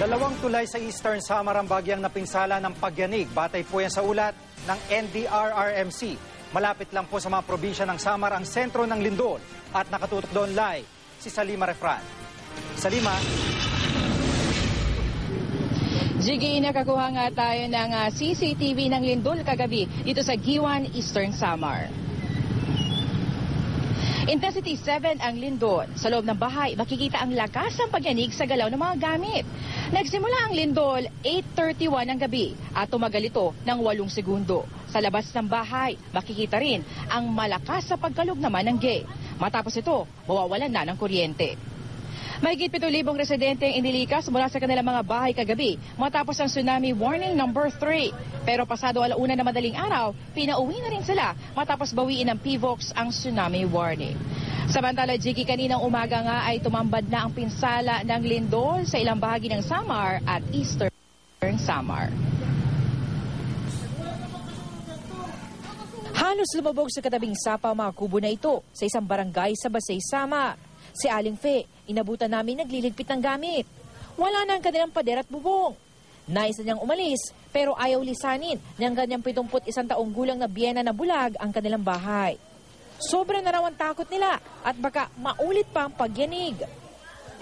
Dalawang tulay sa Eastern Samar ang bagyang napinsala ng pagyanig. Batay po yan sa ulat ng NDRRMC. Malapit lang po sa mga probinsya ng Samar ang sentro ng Lindol at nakatutok doon live si Salima Refran. Salima, Jiggy, nakakuha nga tayo ng ah, CCTV ng Lindol kagabi dito sa Giwan, Eastern Samar. Intensity 7 ang lindol. Sa loob ng bahay, makikita ang lakas ng pagyanig sa galaw ng mga gamit. Nagsimula ang lindol 8.31 ng gabi at tumagal ito ng 8 segundo. Sa labas ng bahay, makikita rin ang malakas sa pagkalog naman ng gate. Matapos ito, mawawalan na ng kuryente. Mahigit 7,000 residente ang inilikas mula sa kanilang mga bahay kagabi matapos ang tsunami warning number 3. Pero pasado alauna na madaling araw, pinauwi na rin sila matapos bawiin ng PVOX ang tsunami warning. Samantala, Jiggy, kaninang umaga nga ay tumambad na ang pinsala ng lindol sa ilang bahagi ng Samar at Eastern Samar. Halos lumabog sa katabing sapa ang mga kubo na ito sa isang barangay sa Basay, Samar. Si Aling Fe, inabutan namin nagliligpit ng gamit. Wala na ang kanilang pader at bubong. Nais na niyang umalis, pero ayaw lisanin ng kanyang 71 taong gulang na biyena na bulag ang kanilang bahay. Sobra na raw ang takot nila at baka maulit pa ang pagyanig.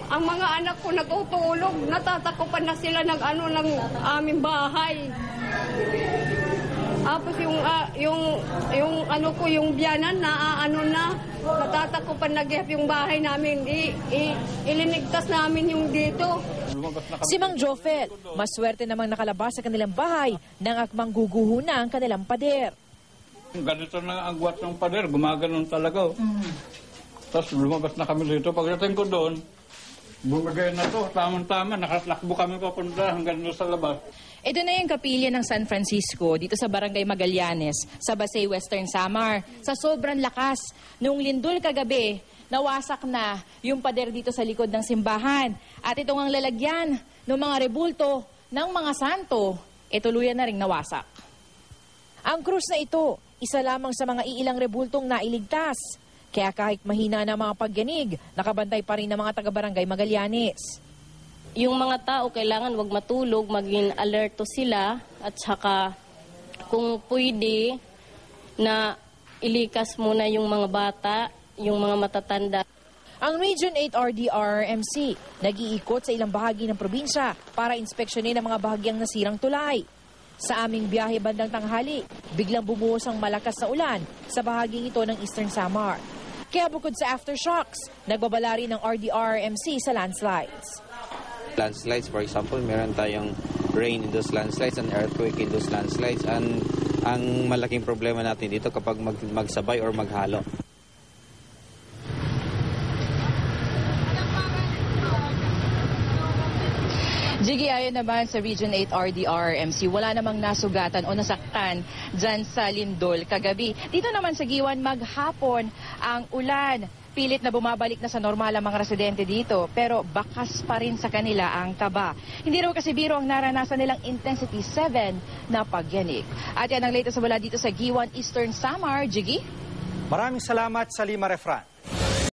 Ang mga anak ko nagtutulog, natatakupan na sila ng ano ng aming bahay. Tapos yung ah, yung yung ano ko yung biyanan na ano na natatakupan na gap yung bahay namin. I, i, ilinigtas namin yung dito. Si Mang Jofel, maswerte namang nakalabas sa kanilang bahay nang akmang guguho na ang kanilang pader. Ganito na ang agwat ng pader, gumaganon talaga. oh. Tapos lumabas na kami dito. Pagdating ko doon, bumagay na to, tamang-tama, nakatakbo kami papunta hanggang doon sa labas. Ito na yung kapilya ng San Francisco dito sa Barangay Magallanes sa Basay, Western Samar. Sa sobrang lakas, nung lindol kagabi, nawasak na yung pader dito sa likod ng simbahan. At itong ang lalagyan ng mga rebulto ng mga santo, e tuluyan na ring nawasak. Ang krus na ito, isa lamang sa mga iilang rebultong nailigtas. Kaya kahit mahina na mga pagyanig, nakabantay pa rin ng mga taga-barangay Magallanes. yung mga tao kailangan wag matulog, maging alerto sila at saka kung pwede na ilikas muna yung mga bata, yung mga matatanda. Ang Region 8 RDRMC nag-iikot sa ilang bahagi ng probinsya para inspeksyonin ang mga bahagyang nasirang tulay. Sa aming biyahe bandang tanghali, biglang bumuhos ang malakas na ulan sa bahaging ito ng Eastern Samar. Kaya bukod sa aftershocks, nagbabala rin ng RDRMC sa landslides. landslides, for example, meron tayong rain in those landslides and earthquake in those landslides. And ang malaking problema natin dito kapag mag, magsabay or maghalo. Jiggy, ayon naman sa Region 8 RDRMC, wala namang nasugatan o nasaktan dyan sa Lindol kagabi. Dito naman sa Giwan, maghapon ang ulan. Pilit na bumabalik na sa normal ang mga residente dito, pero bakas pa rin sa kanila ang kaba. Hindi raw kasi biro ang naranasan nilang intensity 7 na pagyanig. At yan ang latest sa wala dito sa Giwan, Eastern Samar. Jiggy? maraming salamat Salima Refran.